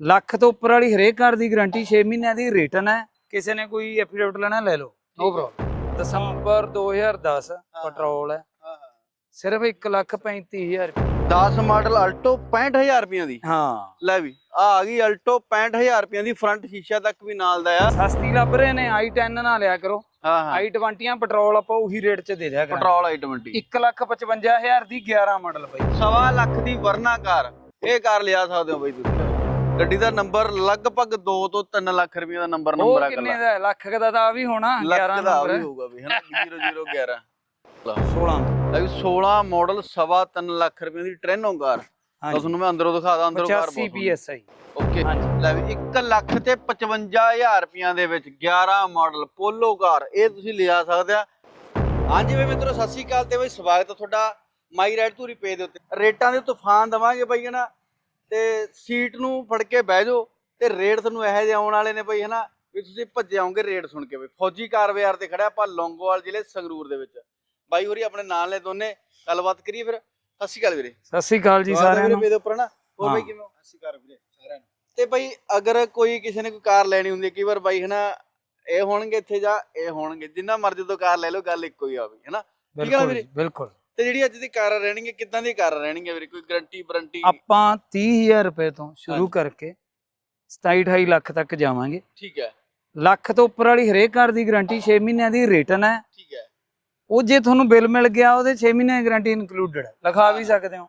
ਲੱਖ ਤੋਂ ਉੱਪਰ ਵਾਲੀ ਹਰੇਕ ਕਾਰ ਦੀ ਗਾਰੰਟੀ 6 ਮਹੀਨਿਆਂ ਦੀ ਰਿਟਰਨ ਹੈ। ਕਿਸੇ ਨੇ ਕੋਈ ਐਫੀਡੇਵਿਟ ਲੈਣਾ ਲੈ ਲਓ। ਨੋ ਪ੍ਰੋਬਲਮ ਦਸੰਬਰ 2010 ਪੈਟਰੋਲ ਹੈ ਸਿਰਫ 1 ਲੱਖ 35000 ਰੁਪਏ। 10 ਮਾਡਲ ਅਲਟੋ 65000 ਰੁਪਈਆਂ ਦੀ। ਹਾਂ। ਲੈ ਵੀ ਆ ਆ ਗਈ ਅਲਟੋ 65000 ਰੁਪਈਆਂ ਦੀ ਫਰੰਟ ਸ਼ੀਸ਼ਾ ਤੱਕ ਵੀ ਨਾਲ ਦਾ ਆ। ਸਸਤੀ ਲੱਭ ਰਹੇ ਨੇ i10 ਨਾ ਲਿਆ ਕਰੋ। ਹਾਂ ਹਾਂ। i20 ਪੈਟਰੋਲ ਆਪਾਂ ਉਹੀ ਰੇਟ 'ਚ ਦੇ ਦਿਆ ਕਰਾਂਗੇ। ਪੈਟਰੋਲ i20 1 ਲੱਖ 55000 ਦੀ 11 ਮਾਡਲ ਬਈ। ਸਵਾ ਲੱਖ ਦੀ ਵਰਨਾ ਕਾਰ। ਇਹ ਕਾਰ ਲਿਆ ਸਕਦੇ ਹੋ ਬਈ ਤੁਸੀਂ। ਗੱਡੀ ਦਾ ਨੰਬਰ ਲਗਭਗ 2 ਤੋਂ 3 ਲੱਖ ਰੁਪਏ ਦਾ ਨੰਬਰ ਨੰਬਰ ਆ ਕਿੰਨੇ ਦਾ? ਲੱਖ ਦਾ ਤਾਂ ਆ ਵੀ ਹੋਣਾ 11 ਲੱਖ ਦਾ ਨੰਬਰ ਵੀ ਹੋਊਗਾ ਵੀ ਹਨਾ? 0011 16 ਲੈ। ਵੀ 16 ਮਾਡਲ ਸਵਾ 3 ਲੱਖ ਰੁਪਏ ਦੀ ਟ੍ਰੈਨੋ ਕਾਰ। ਤਾਂ ਤੁਹਾਨੂੰ ਮੈਂ ਅੰਦਰੋਂ ਦਿਖਾ ਦਾਂ ਅੰਦਰੋਂ ਕਾਰ 85 PSI ਓਕੇ। ਹਾਂਜੀ। ਲੈ ਵੀ 1 ਲੱਖ ਤੇ 55000 ਰੁਪਈਆਂ ਦੇ ਵਿੱਚ 11 ਮਾਡਲ ਪੋਲੋ ਕਾਰ। ਇਹ ਤੁਸੀਂ ਲਿਆ ਸਕਦੇ ਆ। ਹਾਂਜੀ ਬਈ ਮਿੱਤਰੋ ਸਤਿ ਸ਼੍ਰੀ ਅਕਾਲ ਤੇ ਬਈ ਸਵਾਗਤ ਹੈ ਤੁਹਾਡਾ ਮਾਈ ਰਾਈਡ ਧੂਰੀ ਪੇਜ ਦੇ ਉੱਤੇ। ਰੇਟਾਂ ਦੇ ਤੂਫਾਨ ਦਵਾਂਗੇ ਬਈ ਹਨਾ? ਤੇ ਸੀਟ ਨੂੰ ਫੜ ਕੇ ਬਹਿ ਜਾਓ ਤੇ ਰੇਟ ਤੁਹਾਨੂੰ ਇਹੋ ਜਿਹੇ ਆਉਣ ਵਾਲੇ ਨੇ ਬਈ ਹਨਾ? ਵੀ ਤੁਸੀਂ ਭੱਜੇ ਆਉਂਗੇ ਰੇਟ ਸੁਣ ਕੇ ਬਈ। ਫੌਜੀ ਕਾਰ ਬਾਜ਼ਾਰ ਤੇ ਖੜਿਆ ਆਪਾਂ ਲੌਂਗੋਵਾਲ ਜ਼ਿਲ੍ਹੇ ਸੰਗਰੂਰ ਦੇ ਵਿੱਚ। ਬਾਈ ਹੋਰੀ ਆਪਣੇ ਨਾਲ ਨੇ ਦੋਨੇ। ਗੱਲਬਾਤ ਕਰੀਏ ਫਿਰ। ਸਤਿ ਸ਼੍ਰੀ ਅਕਾਲ ਵੀਰੇ। ਸਤਿ ਸ੍ਰੀ ਅਕਾਲ ਜੀ ਹੈ ਸਾਰਿਆਂ ਨੂੰ। ਦੇ ਉੱਪਰ ਨਾ ਹੋਰ ਬਾਈ ਹਾਂ। ਕਿਵੇਂ ਹੋ? ਸਤਿ ਸ਼੍ਰੀ ਅਕਾਲ ਵੀਰੇ ਸਾਰਿਆਂ ਨੂੰ। ਤੇ ਬਾਈ ਅਗਰ ਕੋਈ ਕਿਸੇ ਨੇ ਕੋਈ ਕਾਰ ਲੈਣੀ ਹੁੰਦੀ ਹੈ ਕਈ ਵਾਰ ਬਾਈ ਹਨਾ ਇਹ ਹੋਣਗੇ ਇੱਥੇ ਜਾਂ ਇਹ ਹੋਣਗੇ। ਜਿੰਨਾ ਮਰਜ਼ੀ ਤੋਂ ਕਾਰ ਲੈ ਲਓ ਗੱਲ ਇੱਕੋ ਹੀ ਆਵੇ ਹਨਾ? ਠੀਕ ਆ ਬਿਲਕੁਲ ਵੀਰੇ? ਬਿਲਕੁਲ। ਤੇ ਜਿਹੜੀ ਅੱਜ ਦੀ ਕਾਰਾਂ ਰਹਿਣਗੀਆਂ ਕਿੱਦਾਂ ਦੀ ਕਾਰਾਂ ਰਹਿਣਗੀਆਂ ਵੀਰੇ? ਕੋਈ ਗਾਰੰਟੀ ਵਾਰੰਟੀ ਆਪਾਂ 30000 ਰੁਪਏ ਤੋਂ ਸ਼ੁਰੂ। ਕਰਕੇ 27 28 ਲੱਖ ਤੱਕ ਜਾਵਾਂਗੇ। ਠੀਕ ਹੈ। ਲੱਖ ਤੋਂ ਉੱਪਰ ਵਾਲੀ ਹਰੇਕ ਕਾਰ ਦੀ ਗਾਰੰਟੀ 6 ਮਹੀਨਿਆਂ ਦੀ ਰਿਟਰਨ ਹੈ। ਠੀਕ ਹੈ। ਉਹ ਜੇ ਤੁਹਾਨੂੰ ਬਿੱਲ ਮਿਲ ਗਿਆ ਉਹਦੇ 6 ਮਹੀਨਿਆਂ ਦੀ ਗਾਰੰਟੀ ਇਨਕਲੂਡਡ ਹੈ। ਲਿਖਾ ਵੀ ਸਕਦੇ ਹੋ।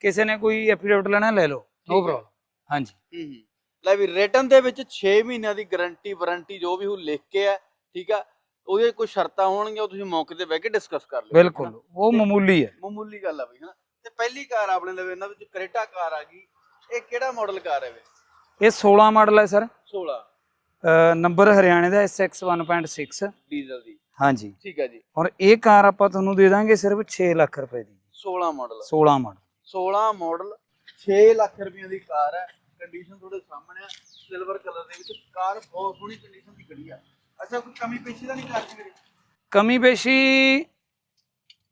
ਕਿਸੇ ਨੇ ਕੋਈ ਐਫੀਡੇਵਿਟ ਲੈਣਾ ਲੈ ਲਓ। ਨੋ। ਪ੍ਰੋਬਲਮ ਹਾਂਜੀ। ਹੂੰ ਹੂੰ। ਲੈ ਵੀ ਰਿਟਰਨ ਦੇ ਵਿੱਚ 6 ਮਹੀਨਿਆਂ ਦੀ ਗਾਰੰਟੀ ਵਾਰੰਟੀ ਜੋ ਵੀ ਉਹ ਲਿਖ ਕੇ ਹੈ। ਠੀਕ ਆ। ਉਹਦੇ ਕੋਈ ਸ਼ਰਤਾਂ ਹੋਣਗੀਆਂ ਉਹ ਤੁਸੀਂ ਮੌਕੇ ਤੇ ਬਹਿ ਕੇ ਡਿਸਕਸ ਕਰ ਲਿਓ। ਬਿਲਕੁਲ ਉਹ ਮਾਮੂਲੀ ਹੈ। ਮਾਮੂਲੀ ਗੱਲ ਆ ਬਈ ਹਨਾ? ਤੇ ਪਹਿਲੀ ਕਾਰ ਆਪਣੇ ਲਵੇ ਇਹਨਾਂ ਵਿੱਚ ਕਰੇਟਾ ਕਾਰ ਆ ਗਈ। ਇਹ ਕਿਹੜਾ ਮਾਡਲ ਕਾਰ ਹੈ ਵੇ ਇਹ 16 ਮਾਡਲ ਹੈ ਸਰ। 16 ਨੰਬਰ ਹਰਿਆਣੇ ਦਾ SX 1.6 ਡੀਜ਼ਲ ਦੀ। ਹਾਂਜੀ। ਠੀਕ ਹੈ ਜੀ। ਔਰ ਇਹ ਕਾਰ ਆਪਾਂ ਤੁਹਾਨੂੰ ਦੇ ਦਾਂਗੇ ਸਿਰਫ 6 ਲੱਖ ਰੁਪਏ ਦੀ। 16 ਮਾਡਲ 16 ਮਾਡਲ 16 ਮਾਡਲ 6 ਲੱਖ ਰੁਪਏ ਦੀ ਕਾਰ ਹੈ। ਕੰਡੀਸ਼ਨ ਤੁਹਾਡੇ ਸਾਹਮਣੇ ਆ। ਸਿਲਵਰ ਕਲਰ ਦੇ ਵਿੱਚ ਕਾਰ ਬਹੁਤ ਸੋਹਣੀ ਕੰਡੀਸ਼ਨ ਦੀ ਖੜੀ ਆ। ਅੱਛਾ ਕੋਈ ਕਮੀ ਪੇਸ਼ੀ ਤਾਂ ਨਹੀਂ ਕਰਦੀ ਵੀਰੇ ਕਮੀ ਪੇਸ਼ੀ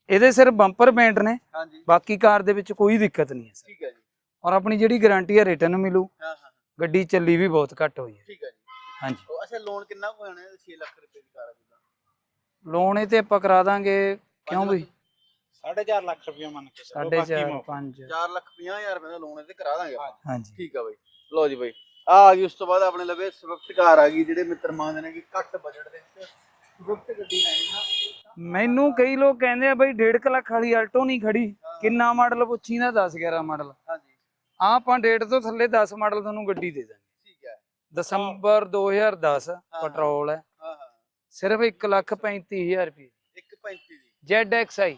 ਇਹਦੇ ਸਿਰ ਬੰਪਰ ਪੇਂਟ ਨੇ। ਹਾਂਜੀ। ਬਾਕੀ ਕਾਰ ਦੇ ਵਿੱਚ ਕੋਈ ਦਿੱਕਤ ਨਹੀਂ ਹੈ ਸਰ। ਠੀਕ ਹੈ ਜੀ। ਔਰ ਆਪਣੀ ਜਿਹੜੀ ਗਾਰੰਟੀ ਹੈ ਰਿਟਰਨ ਮਿਲੂ। ਹਾਂ ਹਾਂ ਗੱਡੀ ਚੱਲੀ ਵੀ ਬਹੁਤ ਘੱਟ ਹੋਈ ਹੈ। ਠੀਕ ਹੈ ਜੀ। ਹਾਂਜੀ। ਉਹ ਅੱਛਾ ਲੋਨ ਕਿੰਨਾ ਕੁ ਹੋਣਾ ਹੈ 6 ਲੱਖ ਰੁਪਏ ਦੀ ਕਾਰ ਹੈ ਜਿੱਦਾਂ ਲੋਨ ਇਹ ਤੇ ਆਪਾਂ ਕਰਾ ਦਾਂਗੇ। ਕਿਉਂ ਲੱਖ? 4.5 ਲੱਖ ਰੁਪਏ ਮੰਨ ਕੇ ਚੱਲੋ, ਬਾਕੀ ਚਾਰ ਮੌਕਾ। 5 4 ਲੱਖ 50 ਹਜ਼ਾਰ ਰੁਪਏ ਦਾ ਲੋਨ ਇਹ ਤੇ ਕਰਾ ਦਾਂਗੇ ਹਾਂਜੀ। ਠੀਕ ਆ ਬਾਈ। ਲਓ ਜੀ ਬਾਈ। ਆ ਆ ਗਈ ਉਸ ਤੋਂ ਬਾਅਦ ਆਪਣੇ ਲਵੇ ਸਵਿਫਟ ਕਾਰ ਆ ਗਈ ਜਿਹੜੇ ਮਿੱਤਰ ਮੰਨਦੇ ਨੇ ਕਿ ਘੱਟ ਬਜਟ ਦੇ ਵਿੱਚ ਸਵਿਫਟ ਗੱਡੀ ਲੈਣੀ ਆ ਮੈਨੂੰ ਕਈ ਲੋਕ ਕਹਿੰਦੇ ਆ ਬਈ 1.5 ਲੱਖ ਵਾਲੀ ਆਲਟੋ ਨਹੀਂ ਖੜੀ ਕਿੰਨਾ ਮਾਡਲ ਪੁੱਛੀ ਨਾ 10 11 ਮਾਡਲ। ਹਾਂਜੀ। ਆ ਆਪਾਂ ਡੇਟ ਤੋਂ ਥੱਲੇ 10 ਮਾਡਲ ਤੁਹਾਨੂੰ ਗੱਡੀ ਦੇ ਦਾਂਗੇ। ਠੀਕ ਹੈ। ਦਸੰਬਰ 2010 ਪੈਟਰੋਲ ਹੈ। ਸਿਰਫ 1 ਲੱਖ 35000 ਰੁਪਏ। 135 ਦੀ। ZXI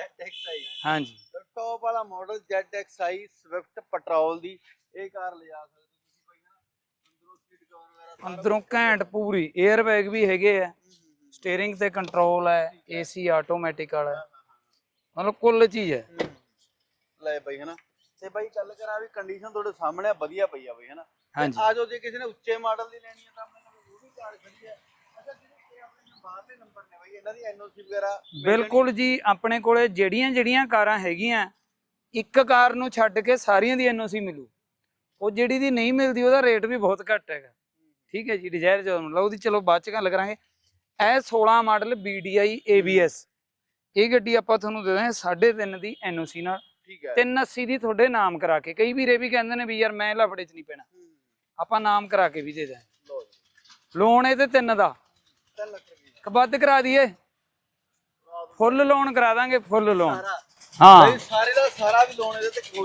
ZXi ਹਾਂਜੀ। ਟੌਪ ਵਾਲਾ ਮਾਡਲ ZXi ਸਵਿਫਟ ਪੈਟਰੋਲ ਦੀ। ਇਹ ਕਾਰ ਲਿਜਾ ਸਕਦੇ ਤੁਸੀਂ ਬਾਈ ਨਾ ਅੰਦਰੋਂ ਸੀਟ ਕਵਰ ਵਗੈਰਾ ਸਾਰਾ ਅੰਦਰੋਂ ਘੈਂਟ ਪੂਰੀ 에ਅਰ ਬੈਗ ਵੀ ਹੈਗੇ ਆ। ਸਟੀਅਰਿੰਗ ਤੇ ਕੰਟਰੋਲ ਹੈ ਏਸੀ ਆਟੋਮੈਟਿਕ ਵਾਲਾ। ਹੈ। ਮਤਲਬ ਕੁੱਲ ਚੀਜ਼ ਹੈ। ਲੈ ਬਾਈ ਹਨਾ। ਤੇ ਬਾਈ ਗੱਲ ਕਰਾਂ ਵੀ ਕੰਡੀਸ਼ਨ ਤੁਹਾਡੇ ਸਾਹਮਣੇ ਆ, ਵਧੀਆ ਪਈ ਆ ਬਾਈ ਹਨਾ। ਹਾਂਜੀ। ਆ ਜਾਓ ਜੇ ਕਿਸੇ ਨੇ ਉੱਚੇ ਮਾਡਲ ਦੀ ਲੈਣੀ ਹੈ ਤਾਂ ਆਪਣੇ ਕੋਲ ਉਹ ਵੀ ਕਾਰ ਖੜੀ ਹੈ ਅੱਛਾ ਜਿਹੜੇ ਇਹ ਆਪਣੇ ਬਾਹਰਲੇ ਨੰਬਰ ਨੇ ਬਾਈ ਇਹਨਾਂ ਦੀ ਐਨਓਸੀ ਵਗੈਰਾ ਮਿਲ ਜਾਣੀ? ਬਿਲਕੁਲ ਜੀ ਆਪਣੇ ਕੋਲੇ ਜਿਹੜੀਆਂ ਜਿਹੜੀਆਂ ਕਾਰਾਂ ਹੈਗੀਆਂ ਇੱਕ ਕਾਰ ਨੂੰ ਛੱਡ ਕੇ ਸਾਰੀਆਂ ਦੀ ਐਨਓਸੀ ਮਿਲੂ। ਉਹ ਜਿਹੜੀ ਦੀ ਨਹੀਂ ਮਿਲਦੀ ਉਹਦਾ ਰੇਟ ਵੀ ਬਹੁਤ ਘੱਟ ਹੈਗਾ। ਠੀਕ ਹੈ ਜੀ ਡਿਜ਼ਾਇਰ ਜਦੋਂ ਮਤਲਬ ਉਹਦੀ ਚਲੋ ਬਾਅਦ ਚ ਗੱਲ ਕਰਾਂਗੇ। ਇਹ 16 ਮਾਡਲ BDI ABS ਇਹ ਗੱਡੀ ਆਪਾਂ ਤੁਹਾਨੂੰ ਦੇ ਦਾਂਗੇ 3.5 ਦੀ ਐਨਓਸੀ ਨਾਲ। ਠੀਕ ਹੈ। 380 ਦੀ ਤੁਹਾਡੇ ਨਾਮ ਕਰਾ ਕੇ। ਕਈ ਵੀਰੇ ਵੀ ਕਹਿੰਦੇ ਨੇ ਵੀ ਯਾਰ ਮੈਂ ਲਫੜੇ ਚ ਨਹੀਂ ਪੈਣਾ। ਆਪਾਂ ਨਾਮ ਕਰਾ ਕੇ ਵੀ ਦੇ ਜੀ। ਲੋਨ ਇਹਦੇ ਤਿੰਨ ਦਾ। 3 ਲੱਖ ਰੁਪਏ ਕਿ ਵੱਧ ਕਰਾ ਦਈਏ। ਫੁੱਲ ਲੋਨ ਕਰਾ ਦਾਂਗੇ ਫੁੱਲ ਲੋਨ। ਹਾਂ। ਸਾਰੇ ਦਾ ਸਾਰਾ ਵੀ ਲੋਨ ਇਹਦੇ ਤੇ ਹੋ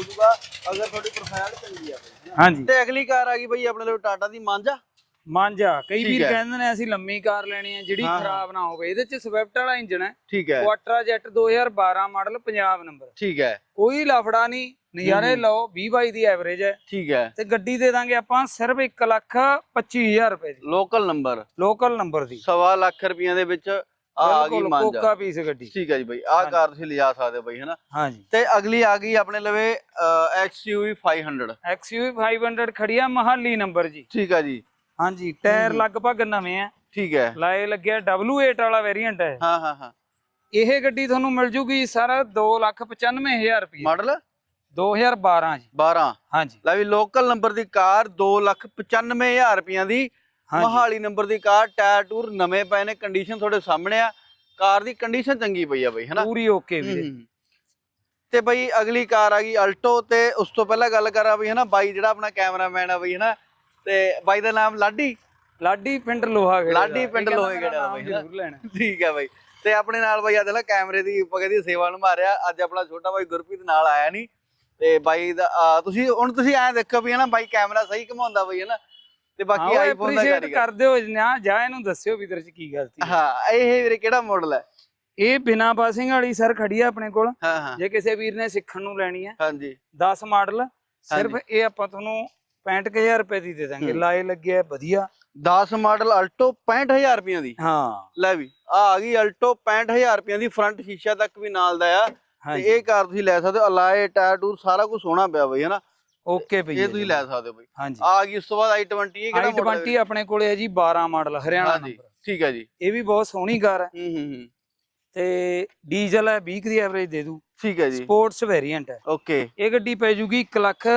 ਅਗਰ ਤੁਹਾਡੀ ਪ੍ਰੋਫਾਈਲ ਚੰਗੀ ਆ ਹਾਂਜੀ। ਤੇ ਅਗਲੀ ਕਾਰ ਆ ਗਈ ਬਾਈ ਆਪਣੇ ਲਈ ਟਾਟਾ ਦੀ ਮਾਂਜਾ। ਮਾਂਜਾ। ਕਈ ਵੀਰ। ਕਹਿੰਦੇ ਨੇ ਅਸੀਂ ਲੰਮੀ ਕਾਰ ਲੈਣੀ ਹੈ ਜਿਹੜੀ। ਖਰਾਬ ਨਾ ਹੋਵੇ। ਇਹਦੇ ਚ ਸਵਿਫਟ ਵਾਲਾ ਇੰਜਨ ਹੈ। ਠੀਕ ਹੈ। Quadrajet 2012 model Punjab number. ਠੀਕ ਹੈ। ਕੋਈ ਲਫੜਾ ਨਹੀਂ। ਨਜ਼ਾਰੇ। ਲਓ 20 22 ਦੀ ਐਵਰੇਜ ਹੈ। ਠੀਕ ਹੈ। ਤੇ ਗੱਡੀ ਦੇ ਦਾਂਗੇ ਆਪਾਂ ਸਿਰਫ 1 ਲੱਖ 25000 ਰੁਪਏ ਦੀ। ਲੋਕਲ ਨੰਬਰ ਲੋਕਲ ਨੰਬਰ ਦੀ। ਸਵਾ ਲੱਖ ਰੁਪਈਆਂ ਦੇ ਵਿੱਚ ਆ ਆ ਗਈ ਮਾਂਜਾ। ਕੋਕਾ ਪੀਸ ਗੱਡੀ। ਠੀਕ ਹੈ ਜੀ ਬਾਈ। ਆਹ ਕਾਰ ਤੁਸੀਂ ਲਿਜਾ ਸਕਦੇ ਹੋ ਬਾਈ ਹਨਾ? ਹਾਂਜੀ। ਤੇ ਅਗਲੀ ਆ ਗਈ ਆਪਣੇ ਲਵੇ XUV 500 XUV 500 ਖੜੀ ਆ ਮਹਾਲੀ ਨੰਬਰ ਜੀ। ਠੀਕ ਹੈ ਜੀ। ਹਾਂਜੀ ਟਾਇਰ ਲਗਭਗ ਨਵੇਂ ਆ। ਠੀਕ ਹੈ। ਲਾਏ ਲੱਗਿਆ W8 ਵਾਲਾ ਵੇਰੀਐਂਟ ਹੈ। ਹਾਂ ਹਾਂ ਹਾਂ। ਇਹ ਗੱਡੀ ਤੁਹਾਨੂੰ ਮਿਲ ਜੂਗੀ ਸਰ 295000 ਰੁਪਏ। ਮਾਡਲ? 2012 ਜੀ। 12 ਹਾਂਜੀ। ਲੈ ਵੀ ਲੋਕਲ ਨੰਬਰ ਦੀ ਕਾਰ 295000 ਰੁਪਈਆਂ ਦੀ। ਮਹਾਲੀ ਨੰਬਰ ਦੀ ਕਾਰ ਟਾਇਰ ਟੂਰ ਨਵੇਂ ਪਏ ਨੇ ਕੰਡੀਸ਼ਨ ਤੁਹਾਡੇ ਸਾਹਮਣੇ ਆ। ਕਾਰ ਦੀ ਕੰਡੀਸ਼ਨ ਚੰਗੀ ਪਈ ਆ ਬਈ ਹਨਾ? ਪੂਰੀ ਓਕੇ ਵੀਰੇ। ਤੇ ਬਈ ਅਗਲੀ ਕਾਰ ਆ ਗਈ ਅਲਟੋ ਤੇ ਉਸ ਤੋਂ ਪਹਿਲਾਂ ਗੱਲ ਕਰਾਂ ਬਈ ਹਨਾ? ਬਾਈ ਜਿਹੜਾ ਆਪਣਾ ਕੈਮਰਾਮੈਨ ਆ ਬਈ ਹਨਾ? ਤੇ ਬਾਈ ਦਾ ਨਾਮ ਲਾਡੀ? ਲਾਡੀ ਪਿੰਡ ਲੋਹਾ ਗੇੜਾ ਲਾਡੀ ਪਿੰਡ ਲੋਹੇ ਗੇੜਾ ਦਾ ਬਾਈ, ਜ਼ਰੂਰ ਲੈਣਾ। ਠੀਕ ਹੈ ਬਾਈ। ਤੇ ਆਪਣੇ ਨਾਲ ਬਾਈ ਅੱਜ ਨਾ ਕੈਮਰੇ ਦੀ ਆਪਾਂ ਕਹਿੰਦੀ ਸੇਵਾ ਨਿਭਾ ਅੱਜ ਆਪਣਾ ਛੋਟਾ ਬਾਈ ਗੁਰਪ੍ਰੀਤ ਨਾਲ ਆਇਆ ਨਹੀਂ ਤੇ ਬਾਈ ਦਾ ਤੁਸੀਂ ਹੁਣ ਤੁਸੀਂ ਐਂ ਦੇਖੋ ਵੀ ਹਨਾ ਬਾਈ ਕੈਮਰਾ ਸਹੀ ਘਮਾਉਂਦਾ ਬਈ ਹਨਾ। ਤੇ ਬਾਕੀ ਆਈਫੋਨ ਦਾ ਕਾਰੀਗਰ। ਕਰਦੇ ਹੋ ਨਾ ਜਾਂ ਇਹਨੂੰ ਦੱਸਿਓ ਵੀ ਤੇਰੇ ਚ ਕੀ ਗਲਤੀ ਹੈ। ਹਾਂ ਇਹ ਵੀਰੇ ਕਿਹੜਾ ਮਾਡਲ ਹੈ? ਇਹ ਬਿਨਾ ਪਾਸਿੰਗ ਵਾਲੀ ਸਰ ਖੜੀ ਆ ਆਪਣੇ ਕੋਲ। ਜੇ ਕਿਸੇ ਵੀਰ ਨੇ ਸਿੱਖਣ ਨੂੰ ਲੈਣੀ ਹੈ। ਹਾਂਜੀ। 10 ਮਾਡਲ ਸਿਰਫ ਇਹ ਆਪਾਂ ਤੁਹਾਨੂੰ 65000 ਰੁਪਏ ਦੀ ਦੇ ਦਾਂਗੇ। ਲਾਏ ਲੱਗੇ ਆ ਵਧੀਆ। 10 ਮਾਡਲ ਅਲਟੋ 65000 ਰੁਪਈਆਂ ਦੀ। ਹਾਂ। ਲੈ ਵੀ ਆ ਆ ਗਈ ਅਲਟੋ 65000 ਰੁਪਈਆਂ ਦੀ ਫਰੰਟ ਸ਼ੀਸ਼ਾ ਤੱਕ ਵੀ ਨਾਲ ਦਾ ਆ। ਤੇ ਇਹ ਕਾਰ ਤੁਸੀਂ ਲੈ ਸਕਦੇ ਹੋ ਅਲਾਏ ਟਾਇਰ ਟੂਰ ਸਾਰਾ ਕੁਝ ਸੋਹਣਾ ਪਿਆ ਬਈ ਹਨਾ? ਓਕੇ ਪਈ ਇਹ ਤੁਸੀਂ ਲੈ ਸਕਦੇ ਹੋ ਬਈ। ਹਾਂਜੀ। ਆ ਗਈ ਉਸ ਤੋਂ ਬਾਅਦ i20 ਇਹ ਕਿਹੜਾ ਮਾਡਲ i20 ਆਪਣੇ ਕੋਲੇ ਹੈ ਜੀ 12 ਮਾਡਲ ਹਰਿਆਣਾ ਨੰਬਰ ਠੀਕ ਹੈ ਜੀ। ਇਹ ਵੀ ਬਹੁਤ ਸੋਹਣੀ ਕਾਰ ਹੈ। ਹੂੰ ਹੂੰ ਹੂੰ। ਤੇ ਡੀਜ਼ਲ ਹੈ 20 ਕੁ ਦੀ ਐਵਰੇਜ ਦੇ ਦੂ ਠੀਕ ਹੈ ਜੀ। ਸਪੋਰਟਸ ਵੇਰੀਐਂਟ ਹੈ। ਓਕੇ। ਇਹ ਗੱਡੀ ਪੈ ਜੂਗੀ 1 ਲੱਖ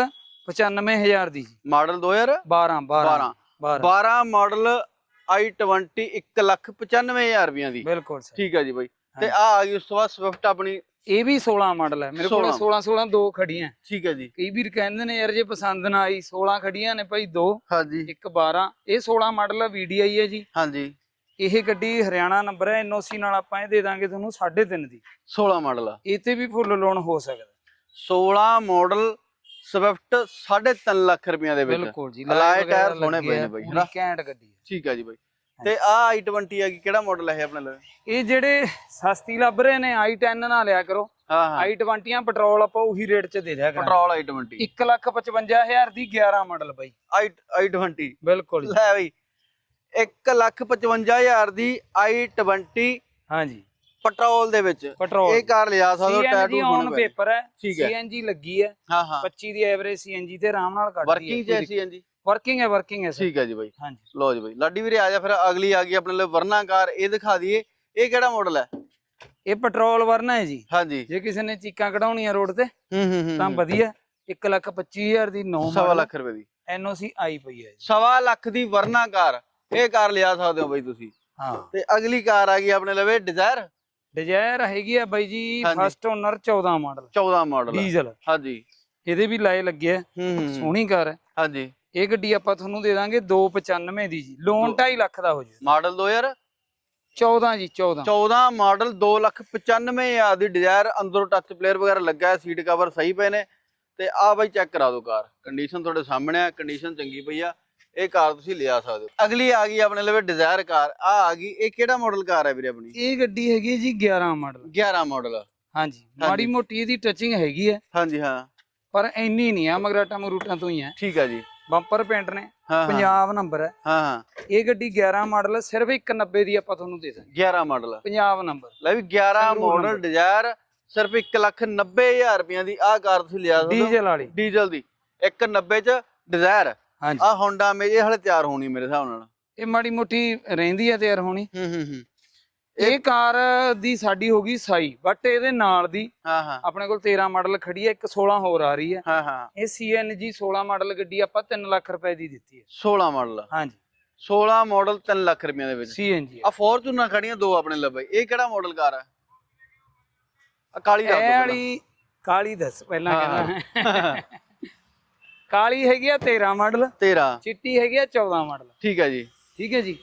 95000 ਦੀ ਜੀ। ਮਾਡਲ 2012 12 12 12 12 ਮਾਡਲ i20 195000 ਰੁਪਈਆਂ ਦੀ। ਬਿਲਕੁਲ ਸਰ। ਠੀਕ ਹੈ ਜੀ ਬਾਈ। ਤੇ ਹਾਂਜੀ। ਆ ਆ ਗਈ ਉਸ ਤੋਂ ਬਾਅਦ ਸਵਿਫਟ ਆਪਣੀ। ਇਹ ਵੀ 16 ਮਾਡਲ ਹੈ। ਮੇਰੇ ਕੋਲ 16 16 16 ਦੋ ਖੜੀਆਂ। ਠੀਕ ਹੈ ਜੀ। ਕਈ ਵੀਰ ਕਹਿੰਦੇ ਨੇ ਯਾਰ ਜੇ ਪਸੰਦ ਨਾ ਆਈ 16 ਖੜੀਆਂ ਨੇ ਭਾਈ ਦੋ। ਹਾਂਜੀ। ਇੱਕ 12 ਇਹ 16 ਮਾਡਲ VDI ਹੈ ਜੀ। ਹਾਂਜੀ। ਇਹ ਗੱਡੀ ਹਰਿਆਣਾ ਨੰਬਰ ਹੈ ਨਾਲ ਆਪਾਂ ਇਹ ਦੇ ਦਾਂਗੇ ਤੁਹਾਨੂੰ 3.5 ਦੀ। 16 ਮਾਡਲ ਇਹ ਤੇ ਵੀ ਫੁੱਲ ਲੋਨ ਹੋ ਸਕਦਾ। 16 ਮਾਡਲ ਸਵਿਫਟ 3.5 ਲੱਖ ਰੁਪਈਆਂ ਦੇ ਵਿੱਚ। ਬਿਲਕੁਲ ਜੀ ਅਲਾਏ ਲਾਈਟ ਟਾਇਰ ਸੋਹਣੇ ਪਏ ਨੇ ਬਾਈ, ਹਨਾ? ਘੈਂਟ ਗੱਡੀ ਹੈ ਠੀਕ ਹੈ ਜੀ ਬਾਈ। ਤੇ ਆ i20 ਆ ਗਈ ਕਿਹੜਾ ਮਾਡਲ ਹੈ ਆਪਣੇ ਲਈ? ਇਹ ਜਿਹੜੇ ਸਸਤੀ ਲੱਭ ਰਹੇ ਨੇ i10 ਨਾ ਲਿਆ ਕਰੋ। ਹਾਂ ਹਾਂ। i20 ਪੈਟਰੋਲ ਆਪਾਂ ਉਹੀ ਰੇਟ 'ਚ ਦੇ ਦਿਆ ਕਰਾਂਗੇ। ਪੈਟਰੋਲ i20 1 ਲੱਖ 55000 ਦੀ 11 ਮਾਡਲ ਬਾਈ। i i20 ਬਿਲਕੁਲ ਜੀ। ਲੈ ਬਈ 155000 ਦੀ i20 ਹਾਂਜੀ। ਪੈਟਰੋਲ ਦੇ ਵਿੱਚ। ਪੈਟਰੋਲ। ਇਹ ਕਾਰ ਲਿਆ ਸਕਦੇ ਹੋ ਹੋਣੇ ਪਏ ਪੇਪਰ ਹੈ। ਠੀਕ ਹੈ। CNG ਲੱਗੀ ਹੈ। ਹਾਂ ਹਾਂ। 25 ਦੀ ਐਵਰੇਜ CNG ਤੇ ਆਰਾਮ ਨਾਲ ਕੱਢਦੀ ਵਰਕਿੰਗ ਜੈਸੀ ਹੈ ਜੀ ਵਰਕਿੰਗ ਹੈ ਵਰਕਿੰਗ ਹੈ ਠੀਕ ਹੈ ਜੀ ਬਾਈ। ਹਾਂਜੀ। ਲੋ ਜੀ ਬਾਈ। ਲਾਡੀ ਵੀਰੇ ਆ ਜਾ ਫਿਰ ਅਗਲੀ ਆ ਗਈ ਆਪਣੇ ਲਈ ਵਰਨਾ ਕਾਰ। ਇਹ ਦਿਖਾ ਦਈਏ ਇਹ ਕਿਹੜਾ ਮਾਡਲ ਹੈ? ਇਹ ਪੈਟਰੋਲ ਵਰਨਾ ਹੈ ਜੀ। ਹਾਂਜੀ। ਜੇ ਕਿਸੇ ਨੇ ਚੀਕਾਂ ਕਢਾਉਣੀਆਂ ਰੋਡ ਤੇ ਹੂੰ ਹੂੰ ਹੂੰ ਤਾਂ ਵਧੀਆ। 1 ਲੱਖ 25000 ਦੀ 9 ਸਵਾ ਲੱਖ ਰੁਪਏ ਦੀ। ਐਨਓਸੀ ਆਈ ਪਈ ਹੈ ਜੀ। ਸਵਾ ਲੱਖ ਦੀ ਵਰਨਾ ਕਾਰ। ਇਹ ਕਾਰ ਲਿਆ ਸਕਦੇ ਹੋ ਬਾਈ ਤੁਸੀਂ। ਹਾਂ। ਤੇ ਅਗਲੀ ਕਾਰ ਆ ਗਈ ਆਪਣੇ ਲਵੇ ਡਿਜ਼ਾਇਰ ਡਿਜ਼ਾਇਰ ਹੈਗੀ ਆ ਬਾਈ ਜੀ ਹਾਂਜੀ। First owner 14 model 14 model diesel ਹਾਂਜੀ। ਇਹਦੇ ਵੀ ਲਾਏ ਲੱਗੇ ਆ। ਹੂੰ ਹੂੰ। ਹੂੰ। ਸੋਹਣੀ ਕਾਰ ਹੈ ਹਾਂਜੀ। ਇਹ ਗੱਡੀ ਆਪਾਂ ਤੁਹਾਨੂੰ ਦੇ ਦਾਂਗੇ 295 ਦੀ ਜੀ। ਲੋਨ ਦੋ- 2.5 ਲੱਖ ਦਾ ਹੋ ਜਾਊ। ਮਾਡਲ 2000 14 ਜੀ 14 14 ਮਾਡਲ 295000 ਦੀ ਡਿਜ਼ਾਇਰ ਅੰਦਰੋਂ ਟੱਚ ਪਲੇਅਰ ਵਗੈਰਾ ਲੱਗਾ ਹੈ ਸੀਟ ਕਵਰ ਸਹੀ ਪਏ ਨੇ। ਤੇ ਆ ਬਾਈ ਚੈੱਕ ਕਰਾ ਦਿਓ ਕਾਰ। ਕੰਡੀਸ਼ਨ ਤੁਹਾਡੇ ਸਾਹਮਣੇ ਆ ਕੰਡੀਸ਼ਨ ਚੰਗੀ ਪਈ ਆ। ਇਹ ਕਾਰ ਤੁਸੀਂ ਲਿਆ ਸਕਦੇ ਹੋ। ਅਗਲੀ ਆ ਗਈ ਆਪਣੇ ਲਵੇ ਡਿਜ਼ਾਇਰ ਕਾਰ। ਆ ਆ ਗਈ। ਇਹ ਕਿਹੜਾ ਮਾਡਲ ਕਾਰ ਹੈ ਵੀਰੇ ਆਪਣੀ? ਇਹ ਗੱਡੀ ਹੈਗੀ ਹੈ ਜੀ 11 ਮਾਡਲ 11 ਮਾਡਲ ਹਾਂਜੀ। ਮਾੜੀ ਮੋਟੀ ਇਹਦੀ ਟੱਚਿੰਗ ਹੈਗੀ ਹੈ। ਹਾਂਜੀ ਹਾਂ। ਪਰ ਇੰਨੀ ਨਹੀਂ ਆ ਮਗਰਾਟਾ ਮਰੂਟਾਂ ਤੋਂ ਹੀ ਹੈ ਠੀਕ ਹੈ ਜੀ। ਬੰਪਰ ਪੇਂਟ ਨੇ। ਪੰਜਾਬ ਨੰਬਰ ਹੈ। ਹਾਂ ਹਾਂ। ਇਹ ਗੱਡੀ 11 ਮਾਡਲ ਸਿਰਫ 190 ਦੀ ਆਪਾਂ ਤੁਹਾਨੂੰ ਦੇ ਦਾਂਗੇ। 11 ਮਾਡਲ ਪੰਜਾਬ ਨੰਬਰ ਲੈ ਵੀ 11 ਸੰਗਰੂਰ ਮਾਡਲ। ਡਿਜ਼ਾਇਰ ਸਿਰਫ 190000 ਰੁਪਈਆਂ ਦੀ ਆ ਕਾਰ ਤੁਸੀਂ ਲਿਆ ਸਕਦੇ ਹੋ। ਡੀਜ਼ਲ ਵਾਲੀ। ਡੀਜ਼ਲ ਦੀ। 190 ਚ ਡਿਜ਼ਾਇਰ ਹਾਂਜੀ। ਆ ਹੋਂਡਾ ਮੇ ਇਹ ਹਲੇ ਤਿਆਰ ਹੋਣੀ ਮੇਰੇ ਹਿਸਾਬ ਨਾਲ। ਇਹ ਮਾੜੀ ਮੋਟੀ ਰਹਿੰਦੀ ਹੈ ਤਿਆਰ ਹੋਣੀ। ਹੂੰ ਹੂੰ ਹੂੰ। ਇਹ ਕਾਰ ਦੀ ਸਾਡੀ ਹੋ ਗਈ ਸਾਈ ਬਟ ਇਹਦੇ ਨਾਲ ਦੀ ਹਾਂ ਹਾਂ। ਆਪਣੇ ਕੋਲ 13 ਮਾਡਲ ਖੜੀ ਹੈ ਇੱਕ 16 ਹੋਰ ਆ ਰਹੀ ਹੈ ਹਾਂ ਹਾਂ। ਇਹ CNG 16 ਮਾਡਲ ਗੱਡੀ ਆਪਾਂ 3 ਲੱਖ ਰੁਪਏ ਦੀ ਦਿੱਤੀ ਹੈ 16 ਮਾਡਲ। ਹਾਂਜੀ। 16 ਮਾਡਲ 3 ਲੱਖ ਰੁਪਈਆਂ ਦੇ ਵਿੱਚ। CNG ਆ। ਫੋਰਚੂਨਰ ਖੜੀਆਂ ਦੋ ਆਪਣੇ ਲੱਭੇ ਇਹ ਕਿਹੜਾ ਮਾਡਲ ਕਾਰ ਹੈ ਆ ਕਾਲੀ ਦੱਸ ਕਾਲੀ ਦੱਸ ਪਹਿਲਾਂ। ਕਹਿੰਦਾ। ਕਾਲੀ ਹੈਗੀ ਆ 13 ਮਾਡਲ 13 ਚਿੱਟੀ ਹੈਗੀ ਆ 14 ਮਾਡਲ। ਠੀਕ ਹੈ ਜੀ। ਠੀਕ ਹੈ ਜੀ।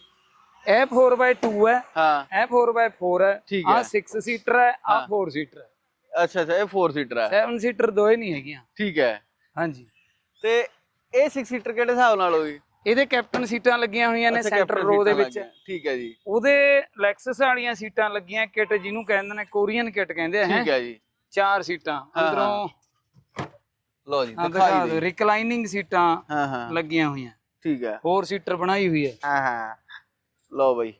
ਇਹ 4x2 ਹੈ। ਹਾਂ। ਇਹ 4x4 ਹੈ। ਠੀਕ ਆ ਹੈ। 6 ਸੀਟਰ ਹੈ ਆ ਹਾਂ। 4 ਸੀਟਰ ਹੈ। ਅੱਛਾ ਅੱਛਾ ਇਹ 4 ਸੀਟਰ ਹੈ। 7 ਸੀਟਰ ਦੋਏ ਨਹੀਂ ਹੈਗੀਆਂ। ਠੀਕ ਹੈ। ਹਾਂਜੀ। ਤੇ ਇਹ 6 ਸੀਟਰ ਕਿਹੜੇ ਹਿਸਾਬ ਨਾਲ ਹੋਈ? ਇਹਦੇ ਕੈਪਟਨ ਸੀਟਾਂ ਲੱਗੀਆਂ ਹੋਈਆਂ ਨੇ ਸੈਂਟਰ ਰੋ ਦੇ ਵਿੱਚ। ਠੀਕ ਹੈ ਜੀ। ਉਹਦੇ ਲੈਕਸਸ ਵਾਲੀਆਂ ਸੀਟਾਂ ਲੱਗੀਆਂ ਕਿਟ ਜਿਹਨੂੰ ਕਹਿੰਦੇ ਨੇ ਕੋਰੀਅਨ ਕਿਟ ਕਹਿੰਦੇ ਆ ਠੀਕ ਹੈ। ਹੈ ਜੀ। ਚਾਰ ਸੀਟਾਂ। ਹਾਂ, ਅੰਦਰੋਂ ਲਓ ਜੀ ਹਾਂ ਦਿਖਾਈ ਦਿਖਾ ਦੇ ਰਿਕਲਾਈਨਿੰਗ ਸੀਟਾਂ ਹਾਂ ਹਾਂ। ਲੱਗੀਆਂ ਹੋਈਆਂ। ਠੀਕ ਹੈ। ਫੋਰ ਸੀਟਰ ਬਣਾਈ ਹੋਈ ਹੈ। ਹਾਂ ਹਾਂ। ਲਓ ਬਈ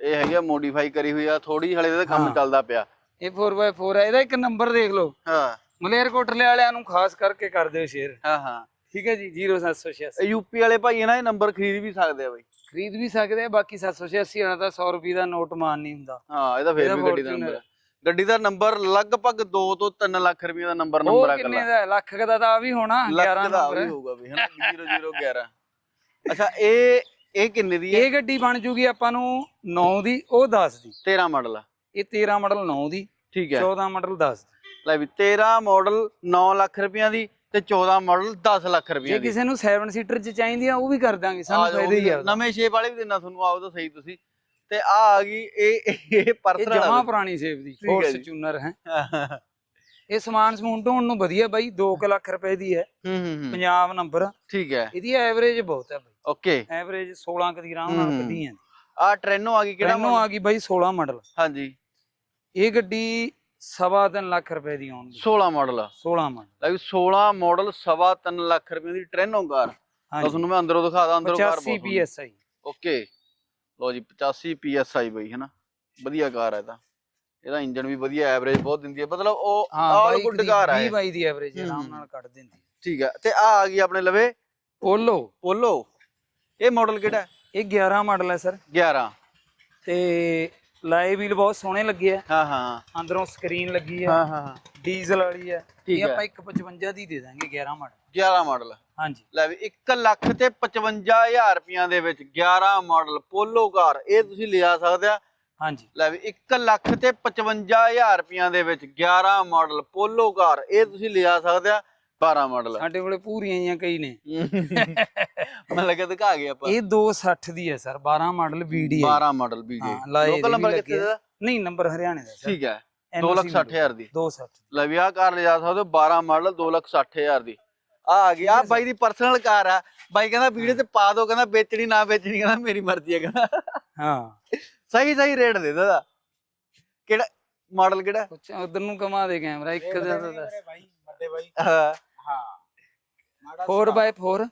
ਇਹ ਹੈਗੀ ਆ ਮੋਡੀਫਾਈ ਕਰੀ ਹੋਈ ਆ ਥੋੜੀ ਹਲੇ ਇਹਦਾ ਕੰਮ ਹਾਂ। ਚੱਲਦਾ ਪਿਆ। ਇਹ 4x4 ਹੈ ਇਹਦਾ ਇੱਕ ਨੰਬਰ ਦੇਖ ਲਓ। ਹਾਂ। ਮਲੇਰਕੋਟਲੇ ਵਾਲਿਆਂ ਨੂੰ ਖਾਸ ਕਰਕੇ ਕਰ ਦਿਓ ਸ਼ੇਅਰ ਹਾਂ ਹਾਂ। ਠੀਕ ਹੈ ਜੀ 0786 ਇਹ ਯੂਪੀ ਵਾਲੇ ਭਾਈ ਇਹਨਾਂ ਇਹ ਨੰਬਰ ਖਰੀਦ ਵੀ ਸਕਦੇ ਆ ਬਈ। ਖਰੀਦ ਵੀ ਸਕਦੇ ਆ ਬਾਕੀ 786 ਵਾਲਾ ਤਾਂ 100 ਰੁਪਏ ਦਾ ਨੋਟ ਮਾਨ ਨਹੀਂ ਹੁੰਦਾ। ਹਾਂ ਇਹਦਾ ਫੇਰ ਵੀ ਗੱਡੀ ਦਾ ਨੰਬਰ ਹੈ ਗੱਡੀ ਦਾ ਨੰਬਰ ਲਗਭਗ 2 ਤੋਂ 3 ਲੱਖ ਰੁਪਏ ਦਾ ਨੰਬਰ ਉਹ ਨੰਬਰ ਆ ਕਿੰਨੇ ਦਾ? ਹੈ? ਲੱਖ ਕੁ ਦਾ ਤਾਂ ਆ ਵੀ ਹੋਣਾ 11 ਲੱਖ ਦਾ ਨੰਬਰ ਵੀ ਹੋਊਗਾ ਵੀ ਹਨਾ? 0011 ਅੱਛਾ ਇਹ ਇਹ ਕਿੰਨੇ ਦੀ ਹੈ? ਇਹ ਗੱਡੀ ਬਣ ਜੂਗੀ ਆਪਾਂ ਨੂੰ 9 ਦੀ ਉਹ 10 ਦੀ। 13 ਮਾਡਲ ਆ। ਇਹ 13 ਮਾਡਲ 9 ਦੀ ਠੀਕ ਹੈ। 14 ਮਾਡਲ 10 ਦੀ। ਲੈ ਵੀ 13 ਮਾਡਲ 9 ਲੱਖ ਰੁਪਈਆਂ ਦੀ ਤੇ 14 ਮਾਡਲ 10 ਲੱਖ ਰੁਪਈਆਂ ਜੇ ਦੀ। ਕਿਸੇ ਨੂੰ 7 ਸੀਟਰ ਚ ਚਾਹੀਦੀ ਆ ਉਹ ਵੀ ਕਰ ਦਾਂਗੇ ਸਾਨੂੰ ਫਾਇਦਾ ਹੀ ਆ ਉਹਦਾ। ਨਵੇਂ ਸ਼ੇਪ ਵਾਲੇ ਵੀ ਦੇਣਾ ਤੁਹਾਨੂੰ ਆਓ ਤਾਂ ਸਹੀ ਤੁਸੀਂ। ਤੇ ਆ ਆ ਗਈ ਇਹ ਇਹ ਇਹ ਪਰਸਨਲ ਜਮਾ ਪੁਰਾਣੀ ਸੇਵ ਦੀ ਠੀਕ ਹੈ ਫੋਰਸ ਜੀ। ਚੂਨਰ ਹੈ। ਇਹ ਸਮਾਨ ਸਮੂਨ ਢੋਣ ਨੂੰ ਵਧੀਆ ਬਾਈ 2 ਲੱਖ ਰੁਪਏ ਦੀ ਹੈ। ਹੂੰ ਹੂੰ ਹੂੰ। ਪੰਜਾਬ ਨੰਬਰ ਠੀਕ ਹੈ। ਇਹਦੀ ਐਵਰੇਜ ਬਹੁਤ ਹੈ ਬਾਈ। ਓਕੇ। ਐਵਰੇਜ 16 ਕੁ ਦੀ ਆਰਾਮ ਨਾਲ ਹੂੰ। ਕੱਢੀਆਂ ਆ ਟ੍ਰੈਨੋ ਆ ਗਈ ਕਿਹੜਾ ਕਿਹੜਾ ਆ ਗਈ ਬਾਈ 16 ਮਾਡਲ ਹਾਂਜੀ। ਇਹ ਗੱਡੀ ਸਵਾ ਤਿੰਨ ਲੱਖ ਰੁਪਏ ਦੀ ਆਉਣਗੀ। 16 ਮਾਡਲ 16 ਮਾਡਲ ਲੈ ਵੀ 16 ਮਾਡਲ ਸਵਾ ਤਿੰਨ ਲੱਖ ਰੁਪਏ ਦੀ ਟ੍ਰੈਨੋ ਕਾਰ। ਤਾਂ ਹਾਂਜੀ ਤੁਹਾਨੂੰ ਮੈਂ ਅੰਦਰੋਂ ਦਿਖਾਦਾ ਅੰਦਰੋਂ ਕਾਰ 85 ਬਹੁਤ ਪੀਐਸਆਈ। ਓਕੇ। ਲੋ ਜੀ 85 ਪੀਐਸਆਈ ਬਈ ਹਨਾ? ਵਧੀਆ ਕਾਰ ਹੈ ਤਾਂ। ਇਹਦਾ ਇੰਜਨ ਵੀ ਵਧੀਆ ਐਵਰੇਜ ਬਹੁਤ ਦਿੰਦੀ ਹੈ ਮਤਲਬ ਉਹ ਆਲ ਗੁੱਡ ਕਾਰ ਹੈ 20 ਬਾਈ ਦੀ ਐਵਰੇਜ ਆਰਾਮ। ਨਾਲ ਕੱਢ ਦਿੰਦੀ ਠੀਕ ਹੈ ਤੇ ਆ ਆ ਗਈ ਆਪਣੇ ਲਵੇ। ਪੋਲੋ। ਪੋਲੋ। ਇਹ ਮਾਡਲ ਕਿਹੜਾ? ਹੈ? ਇਹ 11 ਮਾਡਲ ਹੈ ਸਰ। 11 ਤੇ ਲਾਏ ਵੀਲ ਬਹੁਤ ਸੋਹਣੇ ਲੱਗੇ ਆ। ਹਾਂ ਹਾਂ। ਅੰਦਰੋਂ ਸਕਰੀਨ ਲੱਗੀ ਆ। ਹਾਂ ਹਾਂ ਡੀਜ਼ਲ ਵਾਲੀ ਆ। ਇਹ। ਆਪਾਂ 155 ਦੀ ਦੇ ਦਾਂਗੇ 11 ਮਾਡਲ 11 ਮਾਡਲ। ਹਾਂਜੀ। ਲੈ ਵੀ 1 ਲੱਖ ਤੇ 55000 ਰੁਪਈਆਂ ਦੇ ਵਿੱਚ 11 ਮਾਡਲ ਪੋਲੋ ਕਾਰ ਇਹ ਤੁਸੀਂ ਲਿਆ ਸਕਦੇ ਆ। ਹਾਂਜੀ। ਲੈ ਵੀ 1 ਲੱਖ ਤੇ 55000 ਰੁਪਈਆਂ ਦੇ ਵਿੱਚ 11 ਮਾਡਲ ਪੋਲੋ ਕਾਰ ਇਹ ਤੁਸੀਂ ਲਿਆ ਸਕਦੇ ਆ 12 ਮਾਡਲ। ਸਾਡੇ ਕੋਲੇ ਪੂਰੀਆਂ ਜੀਆਂ ਕਈ ਨੇ। ਮੈਂ ਲੱਗਾ ਦਿਖਾ ਗਿਆ ਆਪਾਂ। ਇਹ 260 ਦੀ ਹੈ ਸਰ 12 ਮਾਡਲ ਵੀਡੀ ਹੈ। 12 ਮਾਡਲ ਲਾਏ ਲੋਕਲ ਨੰਬਰ ਕਿੱਥੇ ਦਾ? ਨਹੀਂ ਨੰਬਰ ਹਰਿਆਣੇ ਦਾ ਠੀਕ ਹੈ। NOC 260000 ਦੀ। 260 ਲੈ ਵੀ ਆਹ ਕਾਰ ਲਿਜਾ ਸਕਦੇ ਹੋ 12 ਮਾਡਲ 260000 ਦੀ। ਆ ਆ ਗਈ ਆ ਬਾਈ ਦੀ ਪਰਸਨਲ ਕਾਰ ਆ। ਬਾਈ ਕਹਿੰਦਾ ਵੀਡੀਓ ਤੇ ਪਾ ਦੋ ਕਹਿੰਦਾ ਵੇਚਣੀ ਨਾ ਵੇਚਣੀ ਕਹਿੰਦਾ ਮੇਰੀ ਮਰਜ਼ੀ ਹੈ ਕਹਿੰਦਾ। ਹਾਂ। ਸਹੀ ਸਹੀ ਰੇਟ ਦੇ ਦੇਦਾ ਕਿਹੜਾ ਮਾਡਲ ਕਿਹੜਾ? ਉਧਰ ਨੂੰ ਕਮਾ ਦੇ ਕੈਮਰਾ ਇੱਕ ਦਾ ਤਾਂ ਦੱਸ। ਭਾਈ ਵੱਡੇ ਭਾਈ ਹਾਂ। ਹਾਂ। 4x4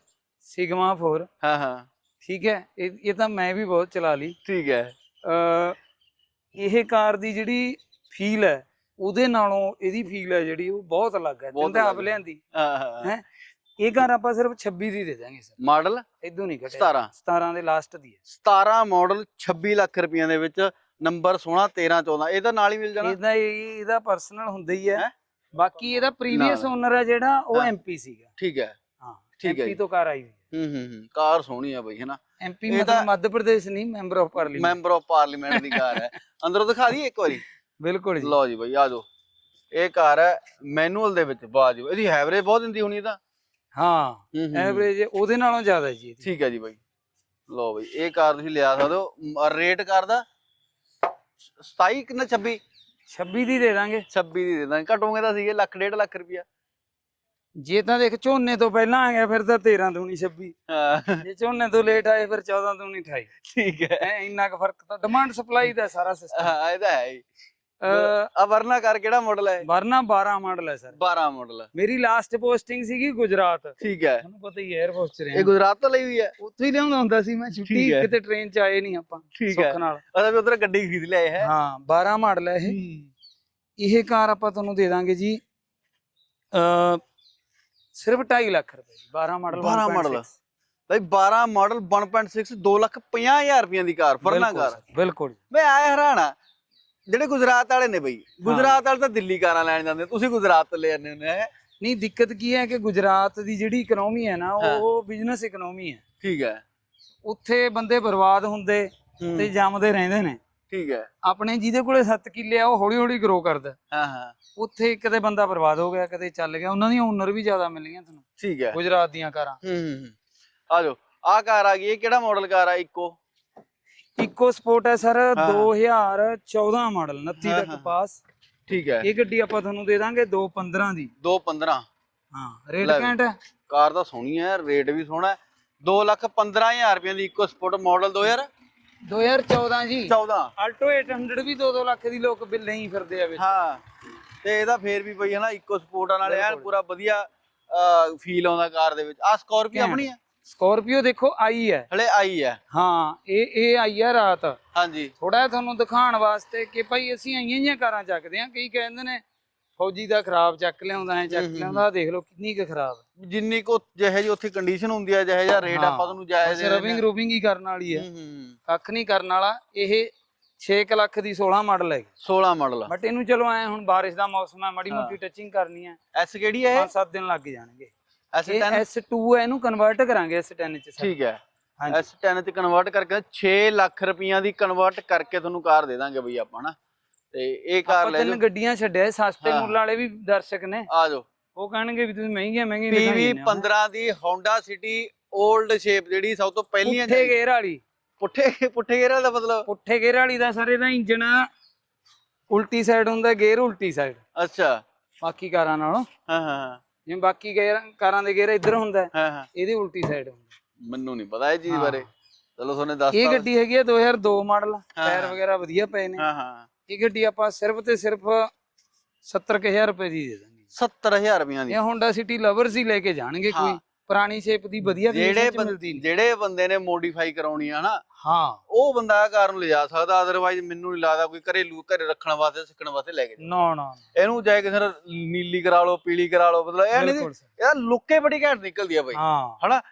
ਸਿਗਮਾ 4 ਹਾਂ ਹਾਂ। ਠੀਕ ਹੈ ਇਹ ਇਹ ਤਾਂ ਮੈਂ ਵੀ ਬਹੁਤ ਚਲਾ ਲਈ। ਠੀਕ ਹੈ। ਅ ਇਹ ਕਾਰ ਦੀ ਜਿਹੜੀ ਫੀਲ ਹੈ ਉਹਦੇ ਨਾਲੋਂ ਇਹਦੀ ਫੀਲ ਹੈ ਜਿਹੜੀ ਉਹ ਬਹੁਤ ਅਲੱਗ ਹੈ। ਤੈਨੂੰ ਤਾਂ ਆਪ। ਲਿਆਂਦੀ। ਹਾਂ ਹਾਂ। ਹੈ? ਇਹ ਕਾਰ ਆਪਾਂ ਸਿਰਫ 26 ਦੀ ਦੇ ਦਾਂਗੇ ਸਰ। ਮਾਡਲ? ਇਦੋਂ ਨਹੀਂ ਘਟਿਆ 17 17 ਦੇ ਲਾਸਟ ਦੀ ਹੈ। 17 ਮਾਡਲ 26 ਲੱਖ ਰੁਪਈਆਂ ਦੇ ਵਿੱਚ ਨੰਬਰ ਸੋਹਣਾ 13 14 ਇਹ ਤਾਂ ਨਾਲ ਹੀ ਮਿਲ ਜਾਣਾ। ਇਹਦਾ ਇਹ- ਇਹਦਾ ਪਰਸਨਲ ਹੁੰਦਾ ਹੀ ਹੈ? ਬਾਕੀ ਇਹਦਾ ਪ੍ਰੀਵੀਅਸ। ਓਨਰ ਹੈ ਜਿਹੜਾ ਉਹ। ਐਮਪੀ ਸੀਗਾ। ਠੀਕ ਹੈ। ਹਾਂ ਠੀਕ ਹੈ ਐਮਪੀ। ਤੋਂ ਕਾਰ ਆਈ ਹੂੰ। ਹੂੰ ਹੂੰ ਕਾਰ ਸੋਹਣੀ ਆ ਬਈ ਹੈਨਾ ਐਮਪੀ ਮਤਲਬ ਮੱਧ ਪ੍ਰਦੇਸ਼ ਨਹੀਂ member of parliament member of parliament the car ਹੈ। ਅੰਦਰੋਂ ਦਿਖਾ ਦਈਏ ਇੱਕ ਵਾਰੀ? ਬਿਲਕੁਲ ਜੀ। ਲਓ ਜੀ ਬਈ ਆ ਜਾਓ। ਇਹ ਕਾਰ ਹੈ ਮੈਨੂਅਲ ਦੇ ਵਿੱਚ ਬਾਜੂ ਇਹਦੀ ਐਵਰੇਜ ਬਹੁਤ ਦਿੰਦੀ ਹੋਣੀ ਤਾਂ। ਹਾਂ। ਹੂੰ ਹੂੰ, ਹੂੰ। ਐਵਰੇਜ ਉਹਦੇ ਨਾਲੋਂ ਜ਼ਿਆਦਾ ਜੀ ਇਹਦੀ। ਠੀਕ ਹੈ ਜੀ ਬਾਈ। ਲਓ ਬਈ ਇਹ ਕਾਰ ਤੁਸੀਂ ਲਿਆ ਸਕਦੇ ਹੋ ਰੇਟ ਕਾਰ ਦਾ 27 ਕਿੰਨਾ 26 26 ਦੀ ਦੇ ਦਾਂਗੇ। 26 ਦੀ ਦੇ ਦਾਂਗੇ। ਘਟੋਗੇ ਤਾਂ ਸੀਗੇ ਲੱਖ ਡੇਢ ਲੱਖ ਰੁਪਿਆ ਜੇ ਤਾਂ ਦੇਖ ਝੋਨੇ ਤੋਂ ਪਹਿਲਾਂ ਆ ਗਿਆ ਫਿਰ ਤਾਂ 13 ਤੋਂ ਨਹੀਂ 26 ਹਾਂ। ਜੇ ਝੋਨੇ ਤੋਂ ਲੇਟ ਆਏ ਫਿਰ 14 ਤੋਂ ਨਹੀਂ 28 ਠੀਕ ਹੈ। ਐ ਇੰਨਾ ਕੁ ਫ਼ਰਕ ਤਾਂ ਡਿਮਾਂਡ ਸਪਲਾਈ ਦਾ ਸਾਰਾ ਸਿਸਟਮ ਹਾਂ ਇਹ ਤਾਂ ਹੈ ਹੀ। ਆ ਵਰਨਾ ਕਾਰ ਕਿਹੜਾ ਮਾਡਲ ਹੈ ਵਰਨਾ 12 ਮਾਡਲ ਹੈ ਸਰ। 12 ਮਾਡਲ ਮੇਰੀ ਲਾਸਟ ਪੋਸਟਿੰਗ ਸੀਗੀ ਗੁਜਰਾਤ। ਠੀਕ ਹੈ। ਤੁਹਾਨੂੰ ਪਤਾ ਹੀ 에ਅਰ ਫੋਰਸ ਚ ਇਹ ਰਿਹਾ ਗੁਜਰਾਤ ਤੋਂ ਲਈ ਹੋਈ ਹੈ? ਉੱਥੇ ਹੀ ਲਿਆਉਂਦਾ ਹੁੰਦਾ ਸੀ ਮੈਂ ਛੁੱਟੀ। ਕਿਤੇ ਟ੍ਰੇਨ ਚ ਆਏ ਨਹੀਂ ਆਪਾਂ ਠੀਕ ਹੈ। ਸੁੱਖ ਨਾਲ। ਅਸਾਂ ਵੀ ਉਧਰ ਗੱਡੀ ਖਰੀਦ ਲਿਆਏ ਹੈ? ਹਾਂ 12 ਮਾਡਲ ਹੈ ਇਹ। ਇਹ ਕਾਰ ਆਪਾਂ ਤੁਹਾਨੂੰ ਦੇ ਦਾਂਗੇ ਜੀ ਅ ਸਿਰਫ 2.5 ਲੱਖ ਰੁਪਏ ਦੀ 12 ਮਾਡਲ 12 ਮਾਡਲ। ਬਈ 12 ਮਾਡਲ 1.6 2 ਲੱਖ 50000 ਰੁਪਈਆਂ ਦੀ ਕਾਰ ਫਰਨਾ ਕਾਰ। ਬਿਲਕੁਲ। ਮੈਂ ਆਇਆ ਹੈਰਾਨਾ ਜਿਹੜੇ ਗੁਜਰਾਤ ਵਾਲੇ ਨੇ ਬਈ ਗੁਜਰਾਤ ਵਾਲੇ ਤਾਂ ਦਿੱਲੀ ਕਾਰਾਂ ਲੈਣ ਜਾਂਦੇ ਤੁਸੀਂ ਗੁਜਰਾਤ ਤੋਂ ਲੈ ਜਾਂਦੇ ਹੁੰਦੇ ਹੈ ਨਹੀਂ ਦਿੱਕਤ ਕੀ ਹੈ ਕਿ ਗੁਜਰਾਤ ਦੀ ਜਿਹੜੀ ਇਕਨੋਮੀ ਹੈ ਨਾ। ਉਹ ਬਿਜ਼ਨਸ ਇਕਨੋਮੀ ਹੈ। ਠੀਕ ਹੈ। ਉੱਥੇ ਬੰਦੇ ਬਰਬਾਦ ਹੁੰਦੇ ਤੇ ਜੰਮਦੇ ਰਹਿੰਦੇ ਨੇ। ਠੀਕ ਹੈ। ਆਪਣੇ ਜਿਹਦੇ ਕੋਲੇ 7 ਕਿੱਲੇ ਆ ਉਹ ਹੌਲੀ ਹੌਲੀ ਗਰੋ ਕਰਦਾ। ਹਾਂ ਹਾਂ। ਉੱਥੇ ਕਦੇ ਬੰਦਾ ਬਰਬਾਦ ਹੋ ਗਿਆ ਕਦੇ ਚੱਲ ਗਿਆ ਉਹਨਾਂ ਦੀਆਂ ਓਨਰ ਵੀ ਜ਼ਿਆਦਾ ਮਿਲੀਆਂ ਤੁਹਾਨੂੰ। ਠੀਕ ਹੈ। ਗੁਜਰਾਤ ਦੀਆਂ ਕਾਰਾਂ। ਹੂੰ ਹੂੰ ਹੂੰ। ਆ ਜਾਓ ਆ ਕਾਰ ਆ ਗਈ ਇਹ ਕਿਹੜਾ ਮਾਡਲ ਕਾਰ ਆ ਇੱਕੋ? ਇਕੋ ਸਪੋਰਟ ਹੈ ਸਰ ਹਾਂ। 2014 ਮਾਡਲ 29 ਹਾਂ। ਪਾਸ। ਠੀਕ ਹੈ। ਇਹ ਗੱਡੀ ਆਪਾਂ ਤੁਹਾਨੂੰ ਦੇ ਦਾਂਗੇ 215 ਦੀ। 215 ਹਾਂ ਰੇਟ ਲੈ ਵੀ। ਘੈਂਟ ਹੈ? ਕਾਰ ਤਾਂ ਸੋਹਣੀ ਹੈ ਰੇਟ ਵੀ ਸੋਹਣਾ ਹੈ। 2 ਲੱਖ 15000 ਰੁਪਏ ਦੀ ਇੱਕੋ ਸਪੋਰਟ ਮਾਡਲ 2014 2014 ਜੀ। ਆਲਟੋ 800 ਵੀ 2-2 ਲੱਖ ਦੀ ਲੋਕ ਬਿੱਲ ਨਹੀਂ ਫਿਰਦੇ ਆ ਵਿੱਚ। ਹਾਂ ਤੇ ਇਹਦਾ ਫੇਰ ਵੀ ਬਈ ਹਨਾ ਇੱਕੋ ਸਪੋਰਟ ਨਾਲ ਐਨ। ਪੂਰਾ ਵਧੀਆ ਫੀਲ ਆਉਂਦਾ ਕਾਰ ਦੇ ਵਿੱਚ। ਆ ਸਕੋਰਪੀਓ। ਆਪਣੀ ਹੈ? ਸਕਾਰਪੀਓ ਦੇਖੋ ਆਈ ਹੈ। ਹਲੇ ਆਈ ਹੈ। ਹਾਂ ਇਹ ਇਹ ਆਈ ਹੈ ਰਾਤ। ਹਾਂਜੀ। ਥੋੜਾ ਤੁਹਾਨੂੰ ਦਿਖਾਉਣ ਵਾਸਤੇ ਕਿ ਭਾਈ ਅਸੀਂ ਆਈਆਂ ਜੀਆਂ ਕਾਰਾਂ ਚੱਕਦੇ ਆ ਕਈ ਕਹਿੰਦੇ ਨੇ ਫੌਜੀ ਦਾ ਖਰਾਬ ਚੱਕ ਲਿਆਉਂਦਾ ਚੱਕ ਹੂੰ, ਹੂੰ, ਲਿਆਉਂਦਾ ਦੇਖ ਲਓ ਕਿੰਨੀ ਕੁ ਖਰਾਬ। ਹੈ ਜਿੰਨੀ ਕੋ ਜਿਹੇ ਜੀ ਉੱਥੇ ਕੰਡੀਸ਼ਨ ਹੁੰਦੀ ਹੈ ਜਿਹੇ ਜਿਹਾ ਰੇਟ ਆਪਾਂ ਤੁਹਾਨੂੰ ਜਾਇਜ਼ ਰਬਿੰਗ ਰੂਬਿੰਗ ਹੀ। ਕਰਨ ਵਾਲੀ ਹੈ। ਹੂੰ ਹੂੰ। ਕੱਖ ਨਹੀਂ ਕਰਨ ਵਾਲਾ ਇਹ 6 ਲੱਖ ਦੀ 16 ਮਾਡਲ ਹੈ। 16 ਮਾਡਲ ਬਟ ਇਹਨੂੰ ਚਲੋ ਐ ਹੁਣ ਬਾਰਿਸ਼ ਦਾ ਮੌਸਮ ਹੈ ਮਾੜੀ ਹਾਂ। ਮੋਟੀ ਟੱਚਿੰਗ ਕਰਨੀ ਹੈ। ਐਸ ਕਿਹੜੀ ਹੈ ਇਹ? 5-7 ਦਿਨ ਲੱਗ ਜਾਣਗੇ। S10 S2 ਹੈ ਇਹਨੂੰ ਕਨਵਰਟ ਕਰਾਂਗੇ S10 ਚ ਸਰ। ਠੀਕ ਹੈ। ਹਾਂਜੀ। S10 ਤੇ ਕਨਵਰਟ ਕਰਕੇ 6 ਲੱਖ ਰੁਪਈਆਂ ਦੀ ਕਨਵਰਟ ਕਰਕੇ ਤੁਹਾਨੂੰ ਕਾਰ ਦੇ ਦਾਂਗੇ ਬਈ ਆਪਾਂ ਨਾ ਤੇ ਇਹ ਕਾਰ ਲੈ ਤਿੰਨ ਗੱਡੀਆਂ ਛੱਡਿਆ ਸਸਤੇ। ਮੁੱਲ ਵਾਲੇ ਵੀ ਦਰਸ਼ਕ ਨੇ। ਆ ਜਾਓ। ਉਹ ਕਹਿਣਗੇ ਵੀ ਤੁਸੀਂ ਮਹਿੰਗੀਆਂ ਮਹਿੰਗੀਆਂ ਹੋ। 15 ਦੀ Honda City 올ਡ ਸ਼ੇਪ ਜਿਹੜੀ ਸਭ ਤੋਂ ਪਹਿਲੀਆਂ ਪੁੱਠੇ ਗੇਅਰ ਵਾਲੀ। ਪੁੱਠੇ ਪੁੱਠੇ ਗੇਰਾਂ ਦਾ ਮਤਲਬ? ਪੁੱਠੇ ਗੇਅਰ ਵਾਲੀ ਦਾ ਸਰ ਇਹਦਾ ਇੰਜਨ ਉਲਟੀ ਸਾਈਡ ਹੁੰਦਾ ਗੇਅਰ ਉਲਟੀ ਸਾਈਡ ਅੱਛਾ। ਬਾਕੀ ਕਾਰਾਂ ਨਾਲੋਂ। ਹਾਂ ਹਾਂ, ਜਿਵੇਂ ਬਾਕੀ ਗੇਅਰ ਕਾਰਾਂ ਦੇ ਗੇਅਰ ਇੱਧਰ ਹੁੰਦਾ ਹੈ, ਹਾਂ ਹਾਂ। ਇਹਦੀ ਉਲਟੀ ਸਾਈਡ ਹੁੰਦਾ ਮੈਨੂੰ ਨਹੀਂ ਪਤਾ ਇਹ ਚੀਜ਼। ਬਾਰੇ। ਚਲੋ ਤੁਹਾਨੂੰ ਦੱਸ ਇਹ ਗੱਡੀ ਹੈਗੀ ਹੈ 2002 ਮਾਡਲ ਟਾਇਰ। ਵਗੈਰਾ ਵਧੀਆ ਪਏ ਨੇ। ਹਾਂ ਹਾਂ। ਇਹ ਗੱਡੀ ਆਪਾਂ ਸਿਰਫ ਤੇ ਸਿਰਫ 70000 ਰੁਪਏ ਦੀ ਦੇ ਦਾਂਗੇ। 70000 ਰੁਪਈਆਂ ਦੀ। ਇਹ ਹੋਂਡਾ ਸਿਟੀ ਲਵਰਸ ਹੀ ਲੈ ਕੇ ਜਾਣਗੇ ਕੋਈ। ਪੁਰਾਣੀ ਸ਼ੇਪ ਦੀ ਵਧੀਆ ਜਿਹੜੇ ਜਿਹੜੇ ਮਿਲਦੀ ਬੰਦੇ ਨੇ ਮੋਡੀਫਾਈ ਕਰਾਉਣੀ ਆ ਨਾ ਹਾਂ। ਉਹ ਬੰਦਾ ਕਾਰ ਨੂੰ ਲਿਜਾ ਸਕਦਾ ਅਦਰਵਾਈਜ਼ ਮੈਨੂੰ ਨਹੀਂ ਲੱਗਦਾ ਕੋਈ ਘਰੇਲੂ ਘਰੇ ਰੱਖਣ ਵਾਸਤੇ ਸਿੱਖਣ ਵਾਸਤੇ ਲੈ ਕੇ। ਨਾ ਨਾ। ਇਹਨੂੰ ਚਾਹੇ ਕਿਸੇ ਨੂੰ ਨੀਲੀ ਕਰਾ ਲਓ ਪੀਲੀ ਕਰਾ ਲਓ ਮਤਲਬ ਇਹ ਨਹੀਂ। ਇਹਦਾ ਲੁੱਕੇ ਬੜੀ ਘੈਂਟ ਨਿਕਲਦੀ ਆ ਬਾਈ। ਹਾਂ। ਹਨਾ?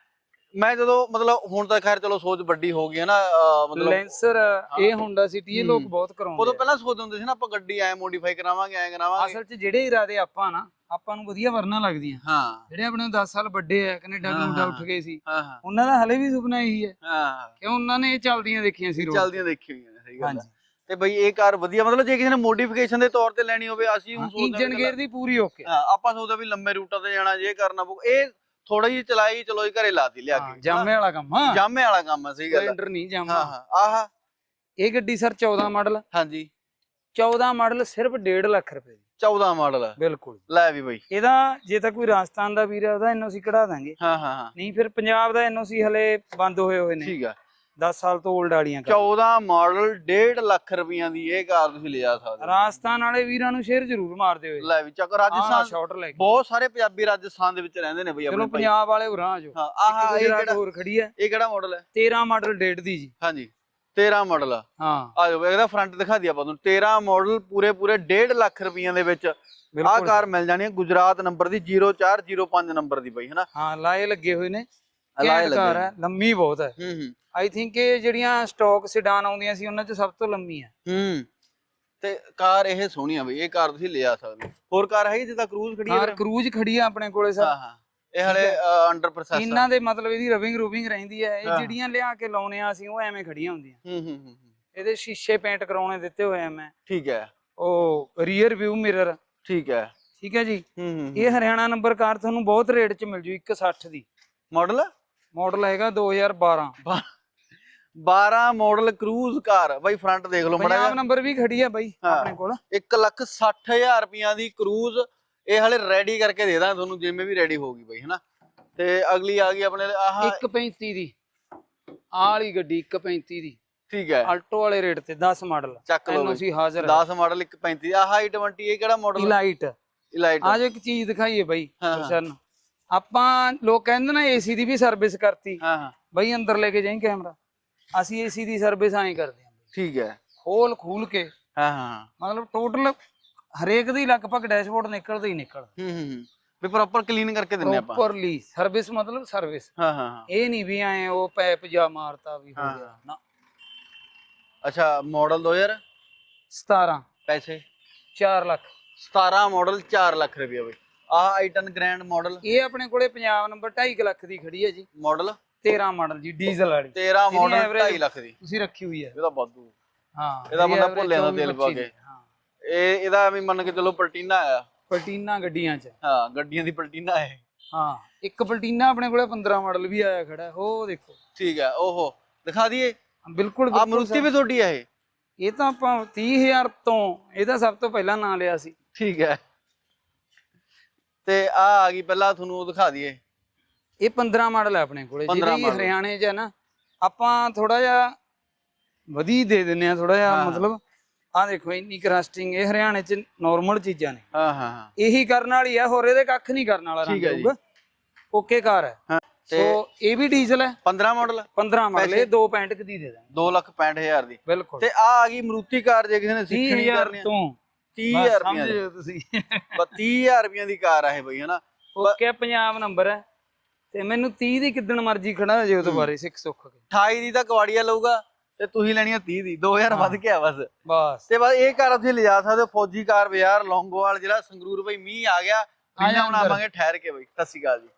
ਮੈਂ ਜਦੋਂ ਮਤਲਬ ਹੁਣ ਤਾਂ ਖੈਰ ਚਲੋ ਸੋਚ ਵੱਡੀ ਹੋ ਗਈ ਹੈ ਨਾ ਅਹ ਮਤਲਬ ਲੈਂਸਰ ਇਹ ਹੋਂਡਾ ਸਿਟੀ ਇਹ ਲੋਕ ਹੂੰ। ਬਹੁਤ ਕਰਾਉਂਦੇ ਉਦੋਂ ਆ। ਪਹਿਲਾਂ ਸੋਚਦੇ ਹੁੰਦੇ ਸੀ ਨਾ ਆਪਾਂ ਗੱਡੀ ਐ ਮੋਡੀਫਾਈ ਕਰਾਵਾਂਗੇ ਐ ਕਰਾਵਾਂਗੇ। ਅਸਲ 'ਚ ਜਿਹੜੇ ਇਰਾਦੇ ਆਪਾਂ ਨਾ ਆਪਾਂ ਨੂੰ ਵਧੀਆ ਵਰਨਾ ਲੱਗਦੀਆਂ। ਹਾਂ। ਜਿਹੜੇ ਆਪਣੇ 10 ਸਾਲ ਵੱਡੇ ਆ ਕੈਨੇਡਾ ਹਾਂ, ਕਨੂਡਾ ਹਾਂ। ਉੱਠ ਗਏ ਸੀ ਹਾਂ ਹਾਂ। ਉਹਨਾਂ ਦਾ ਹਲੇ ਵੀ ਸੁਪਨਾ ਇਹੀ ਹੈ ਹਾਂ। ਕਿ ਉਹਨਾਂ ਨੇ ਇਹ ਚੱਲਦੀਆਂ ਦੇਖੀਆਂ ਸੀ ਰੋਡ ਚੱਲਦੀਆਂ ਦੇਖੀ ਹੋਈਆਂ ਨੇ ਸਹੀ ਗੱਲ ਹਾਂਜੀ। ਹੈ ਤੇ ਬਈ ਇਹ ਕਾਰ ਵਧੀਆ ਮਤਲਬ ਜੇ ਕਿਸੇ ਨੇ ਮੋਡੀਫਿਕੇਸ਼ਨ ਦੇ ਤੌਰ ਤੇ ਲੈਣੀ ਹੋਵੇ ਅਸੀਂ ਹੁਣ ਸੋਚਦੇ ਇੰਜਨ ਗੇਅਰ ਦੀ ਪੂਰੀ ਓਕੇ ਹਾਂ ਆਪਾਂ ਸੋਚਦੇ ਵੀ ਲੰਮੇ ਰੂਟਾਂ ਤੇ ਜਾਣਾ ਜੇ ਕਰਨਾ ਪਊ ਇਹ ਥੋੜਾ ਜਿਹੀ ਚਲਾਈ ਚਲੋ ਜੀ ਘਰੇ ਲਾਤੀ ਲਿਆ ਕੇ ਜਾਮੇ ਵਾਲਾ ਕੰਮ ਹਾਂ। ਜਾਮੇ ਵਾਲਾ ਕੰਮ ਹੈ ਸਹੀ ਗੱਲ ਹੈ ਸਿਲੰਡਰ ਨਹੀਂ ਹਾਂ ਜਾਮਾ। ਹਾਂ ਆਹ। ਇਹ ਗੱਡੀ ਸਰ 14 ਮਾਡਲ। ਹਾਂਜੀ। 14 ਮਾਡਲ ਸਿਰਫ 1.5 ਲੱਖ ਰੁਪਏ ਦੀ। 14 ਮਾਡਲ। ਬਿਲਕੁਲ। ਲੈ ਵੀ ਬਈ। ਇਹਦਾ ਜੇ ਤਾਂ ਕੋਈ ਰਾਜਸਥਾਨ ਦਾ ਵੀਰ ਹੈ ਉਹਦਾ ਐਨਓਸੀ ਕਢਾ ਦਾਂਗੇ। ਹਾਂ ਹਾਂ ਹਾਂ। ਨਹੀਂ ਫਿਰ ਪੰਜਾਬ ਦਾ ਐਨਓਸੀ ਹਲੇ ਬੰਦ ਹੋਏ ਹੋਏ ਨੇ। ਠੀਕ ਆ। 10 ਸਾਲ ਤੋਂ 올ਡ ਵਾਲੀਆਂ ਕਾਰ 14 ਮਾਡਲ 1.5 ਲੱਖ ਰੁਪਈਆਂ ਦੀ ਇਹ ਕਾਰ ਤੁਸੀਂ ਲਿਜਾ ਸਕਦੇ। ਰਾਜਸਥਾਨ ਵਾਲੇ ਵੀਰਾਂ ਨੂੰ ਸ਼ੇਅਰ ਜ਼ਰੂਰ ਮਾਰਦੇ ਹੋਏ ਲੈ ਵੀ ਚੱਕ ਰਾਜਸਥਾਨ ਸ਼ਾਰਟ ਲੈ ਕੇ। ਬਹੁਤ ਸਾਰੇ ਪੰਜਾਬੀ ਰਾਜਸਥਾਨ ਦੇ ਵਿੱਚ ਰਹਿੰਦੇ ਨੇ ਬਈ ਚਲੋ ਆਪਣੇ ਭਾਈ। ਪੰਜਾਬ ਵਾਲੇ ਉਰਾਂ ਜੋ ਹਾਂ ਆਹ ਇਹ ਕਿਹੜਾ ਹੋਰ ਖੜੀ ਹੈ। ਇਹ ਕਿਹੜਾ ਮਾਡਲ ਹੈ? 13 ਮਾਡਲ ਡੇਟ ਦੀ ਜੀ। ਹਾਂਜੀ 13 ਮਾਡਲ ਆ। ਹਾਂ। ਆ ਜਾਓ ਇਹਦਾ ਫਰੰਟ ਦਿਖਾ ਦਿਆ ਆਪਾਂ ਤੁਹਾਨੂੰ। 13 ਮਾਡਲ ਪੂਰੇ ਪੂਰੇ 1.5 ਲੱਖ ਰੁਪਈਆਂ ਦੇ ਵਿੱਚ ਆਹ ਕਾਰ ਮਿਲ ਜਾਣੀ ਹੈ ਗੁਜਰਾਤ ਨੰਬਰ ਦੀ 0405 ਨੰਬਰ ਦੀ ਬਈ ਹਨਾ? ਹਾਂ ਲਾਏ ਲੱਗੇ ਹੋਏ ਨੇ। ਲਾਏ ਘੈਂਟ ਕਾਰ ਲੱਗੇ ਹੈ ਲੰਮੀ ਬਹੁਤ ਹੈ। ਹੂੰ ਹੂੰ। ਆਈ ਥਿੰਕ ਇਹ ਜਿਹੜੀਆਂ ਸਟਾਕ ਸਿਡਾਨ ਆਉਂਦੀਆਂ ਸੀ ਉਹਨਾਂ 'ਚ ਸਭ ਤੋਂ ਲੰਮੀ ਹੈ। ਹੂੰ। ਤੇ ਕਾਰ ਇਹ ਸੋਹਣੀ ਆ ਬਈ ਇਹ ਕਾਰ ਤੁਸੀਂ ਲਿਜਾ ਸਕਦੇ ਹੋ। ਹੋਰ ਕਾਰ ਹੈਗੀ ਜਿੱਦਾਂ ਕਰੂਜ਼ ਖੜੀ ਹੈ ਕਾਰ ਕਰੂਜ਼ ਖੜੀ ਆ ਆਪਣੇ ਕੋਲੇ ਸਰ। ਹਾਂ ਹਾਂ। ਇਹ ਹਲੇ ਅੰਡਰ ਪ੍ਰੋਸੈਸ ਇਹਨਾਂ ਦੇ ਮਤਲਬ ਇਹਦੀ ਰਵਿੰਗ ਰੂਬਿੰਗ ਰਹਿੰਦੀ ਹੈ। ਇਹ ਹਾਂ। ਜਿਹੜੀਆਂ ਲਿਆ ਕੇ ਲਾਉਨੇ ਆ ਅਸੀਂ ਉਹ ਐਵੇਂ ਖੜੀਆਂ ਹੁੰਦੀਆਂ। ਹੂੰ ਹੂੰ ਹੂੰ ਹੂੰ। ਇਹਦੇ ਸ਼ੀਸ਼ੇ ਪੇਂਟ ਕਰਾਉਣੇ ਦਿੱਤੇ ਹੋਏ ਆ ਮੈਂ। ਠੀਕ ਹੈ। ਉਹ ਰੀਅਰ ਵਿਊ ਮਿਰਰ ਠੀਕ ਹੈ। ਠੀਕ ਹੈ ਜੀ। ਹੂੰ ਹੂੰ ਇਹ ਹਰਿਆਣਾ ਨੰਬਰ ਕਾਰ ਤੁਹਾਨੂੰ ਬਹੁਤ ਰੇਟ 'ਚ ਮਿਲ ਜੂ 160 ਦੀ। ਮਾਡਲ ਮਾਡਲ ਹੈਗਾ 2012 12 ਮਾਡਲ ਕਰੂਜ਼ ਕਾਰ। ਬਾਈ ਫਰੰਟ ਦੇਖ ਲਓ ਮੜਾ ਪੰਜਾਬ ਨੰਬਰ ਵੀ ਖੜੀ ਆ ਬਾਈ। ਆਪਣੇ ਕੋਲ। 1 ਲੱਖ 60000 ਰੁਪਈਆਂ ਦੀ ਕਰੂਜ਼ ਇਹ ਹਲੇ ਰੈਡੀ ਕਰਕੇ ਦੇ ਦਾਂ ਤੁਹਾਨੂੰ ਜਿਵੇਂ ਵੀ ਰੈਡੀ ਹੋਊਗੀ ਬਾਈ ਹਨਾ? ਤੇ ਅਗਲੀ ਆ ਗਈ ਆਪਣੇ ਆਹ 135 ਦੀ। ਆਹ ਵਾਲੀ ਗੱਡੀ 135 ਦੀ। ਠੀਕ ਹੈ। ਆਲਟੋ ਵਾਲੇ ਰੇਟ ਤੇ 10 ਮਾਡਲ। ਚੱਕ ਲਓ ਐਨਓਸੀ ਹਾਜ਼ਰ 10 ਮਾਡਲ 135 ਆਹ i20 ਇਹ ਕਿਹੜਾ ਮਾਡਲ ਇਲਾਈਟ ਇਲਾਈਟ ਆ ਜੋ ਇੱਕ ਚੀਜ਼ ਦਿਖਾਈਏ ਬਾਈ। ਗੁਰਸ਼ਨ ਆਪਾਂ ਲੋਕ ਕਹਿੰਦੇ ਨਾ ਏਸੀ ਦੀ ਵੀ ਸਰਵਿਸ ਕਰਤੀ। ਹਾਂ ਹਾਂ। ਬਾਈ ਅੰਦਰ ਲੈ ਕੇ ਜਾਈਂ ਕੈਮਰਾ ਅਸੀਂ ਏਸੀ ਦੀ ਸਰਵਿਸ ਐਂ ਕਰਦੇ ਹਾਂ ਠੀਕ ਹੈ। ਖੋਲ ਖੂਲ ਕੇ। ਹਾਂ ਹਾਂ। ਮਤਲਬ ਟੋਟਲ ਹਰੇਕ ਦੀ ਲਗਭਗ ਡੈਸ਼ਬੋਰਡ ਨਿਕਲਦਾ ਹੀ ਨਿਕਲਦਾ। ਹੂੰ ਹੂੰ ਹੂੰ। ਵੀ ਪ੍ਰੋਪਰ ਕਲੀਨ ਕਰਕੇ ਦਿੰਨੇ ਆਪਾਂ। ਪ੍ਰੋਪਰਲੀ ਸਰਵਿਸ ਮਤਲਬ ਸਰਵਿਸ ਹਾਂ ਹਾਂ ਹਾਂ। ਇਹ ਨਹੀਂ ਵੀ ਐ ਉਹ ਪੈਪ ਜਾ ਮਾਰਤਾ ਵੀ ਹੋ ਹਾਂ। ਗਿਆ। ਨਾ। ਅੱਛਾ ਮਾਡਲ 2000 17 ਪੈਸੇ? 4 ਲੱਖ। 17 ਮਾਡਲ 4 ਲੱਖ ਰੁਪਏ ਬਈ। ਆਹ i10 ਗ੍ਰੈਂਡ ਮਾਡਲ। ਇਹ ਆਪਣੇ ਕੋਲੇ ਪੰਜਾਬ ਨੰਬਰ 2.5 ਲੱਖ ਦੀ ਖੜੀ ਹੈ ਜੀ। ਮਾਡਲ? 13 ਮਾਡਲ ਜੀ ਡੀਜ਼ਲ ਵਾਲੀ। 13 ਇਹਦੀ ਮਾਡਲ average 2.5 ਲੱਖ ਦੀ। ਤੁਸੀਂ ਰੱਖੀ ਹੋਈ ਹੈ। ਇਹਦਾ ਵਾਧੂ ਹਾਂ। ਇਹਦਾ ਬੰਦਾ ਭੁੱਲਿਆਂ ਦਾ 24, ਤੇਲ ਪਾ 25 ਕੇ। ਹਾਂ। ਇਹ ਇਹਦਾ ਵੀ ਮੰਨ ਕੇ ਚਲੋ ਪਲਟੀਨਾ ਆ। ਪਲਟੀਨਾ ਗੱਡੀਆਂ 'ਚ। ਹਾਂ ਗੱਡੀਆਂ ਦੀ ਪਲਟੀਨਾ ਹੈ ਹਾਂ ਇੱਕ ਪਲਟੀਨਾ ਆਪਣੇ ਕੋਲੇ 15 ਮਾਡਲ ਵੀ ਆਇਆ ਖੜਾ ਹੈ, ਉਹ ਦੇਖੋ। ਠੀਕ ਹੈ ਓਹੋ ਦਿਖਾ ਦਈਏ। ਬਿਲਕੁਲ ਆ ਮਰੂਤੀ ਵੀ ਤੁਹਾਡੀ ਹੈ ਇਹ? ਇਹ ਤਾਂ ਆਪਾਂ 30000 ਤੋਂ ਇਹਦਾ ਸਭ ਤੋਂ ਪਹਿਲਾਂ ਨਾਂ ਲਿਆ ਸੀ। ਠੀਕ ਹੈ। ਤੇ ਆ ਆ ਗਈ ਪਹਿਲਾਂ ਤੁਹਾਨੂੰ ਉਹ ਦਿਖਾ ਦਈਏ। ਇਹ 15 ਮਾਡਲ ਹੈ ਆਪਣੇ ਕੋਲੇ 15 ਜਿਹੜੀ model। ਹਰਿਆਣੇ 'ਚ ਹੈ ਨਾ ਆਪਾਂ ਥੋੜਾ ਜਿਹਾ ਵਧੀ ਦੇ ਦਿੰਨੇ ਆ ਥੋੜਾ ਜਿਹਾ। ਮਤਲਬ ਆ ਦੇਖੋ ਇੰਨੀ ਕਰਸਟਿੰਗ ਇਹ ਹਰਿਆਣੇ 'ਚ ਨਾਰਮਲ ਚੀਜ਼ਾਂ ਨੇ। ਹਾਂ ਹਾਂ ਹਾਂ। ਇਹੀ ਕਰਨ ਵਾਲੀ ਆ ਹੋਰ ਇਹਦੇ ਕੱਖ ਨਹੀਂ ਕਰਨ ਵਾਲਾ ਠੀਕ ਰੰਗ ਹੈ ਜੀ। ਰੂਪ ਓਕੇ ਕਾਰ ਹੈ। ਸੋ ਇਹ ਵੀ ਡੀਜ਼ਲ ਹੈ। 15 ਮਾਡਲ 15 ਮਾਡਲ ਇਹ 2.5 ਦੀ ਦੇ ਦਾਂਗੇ। 2 ਲੱਖ 65000 ਦੀ। ਬਿਲਕੁਲ। ਤੇ ਆ ਆ ਗਈ ਮਰੂਤੀ ਕਾਰ ਜੇ ਕਿਸੇ ਨੇ ਸਿੱਖਣੀ 30000 ਕਰਨੀ ਤੋਂ। 30000 ਬਸ ਰੁਪਏ ਸਮਝ ਜਾਓ ਤੁਸੀਂ। 32000 ਰੁਪਏ ਦੀ ਕਾਰ ਆ ਇਹ ਬਈ ਹਨਾ? ਓਕੇ ਪੰਜਾਬ ਨੰਬਰ ਹੈ। ਤੇ ਮੈਨੂੰ 30 ਦੀ ਕਿੱਦਣ ਮਰਜ਼ੀ ਖੜਾ ਹੋ ਜੇ ਉਹ ਦੁਬਾਰੇ ਸਿੱਖ ਸੁੱਖ ਕੇ। 28 ਦੀ ਤਾਂ ਕਵਾੜੀਆ ਲਊਗਾ ਤੇ ਤੁਸੀਂ ਲੈਣੀ ਆ 30 ਦੀ 2000 ਵੱਧ ਕੇ ਆ ਬਸ। ਬਸ। ਤੇ ਬਸ ਇਹ ਕਾਰ ਤੁਸੀਂ ਲਿਜਾ ਸਕਦੇ ਹੋ ਫੌਜੀ ਕਾਰ ਬਾਜ਼ਾਰ ਲੌਂਗੋਵਾਲ ਜਿਹੜਾ ਸੰਗਰੂਰ ਬਈ ਮੀਂਹ ਆ ਗਿਆ ਆ ਵੀਡੀਓ ਜਾ ਅੰਦਰ। ਬਣਾਵਾਂਗੇ ਠਹਿਰ ਕੇ ਬਈ। ਸਤਿ ਸ਼੍ਰੀ ਅਕਾਲ ਜੀ।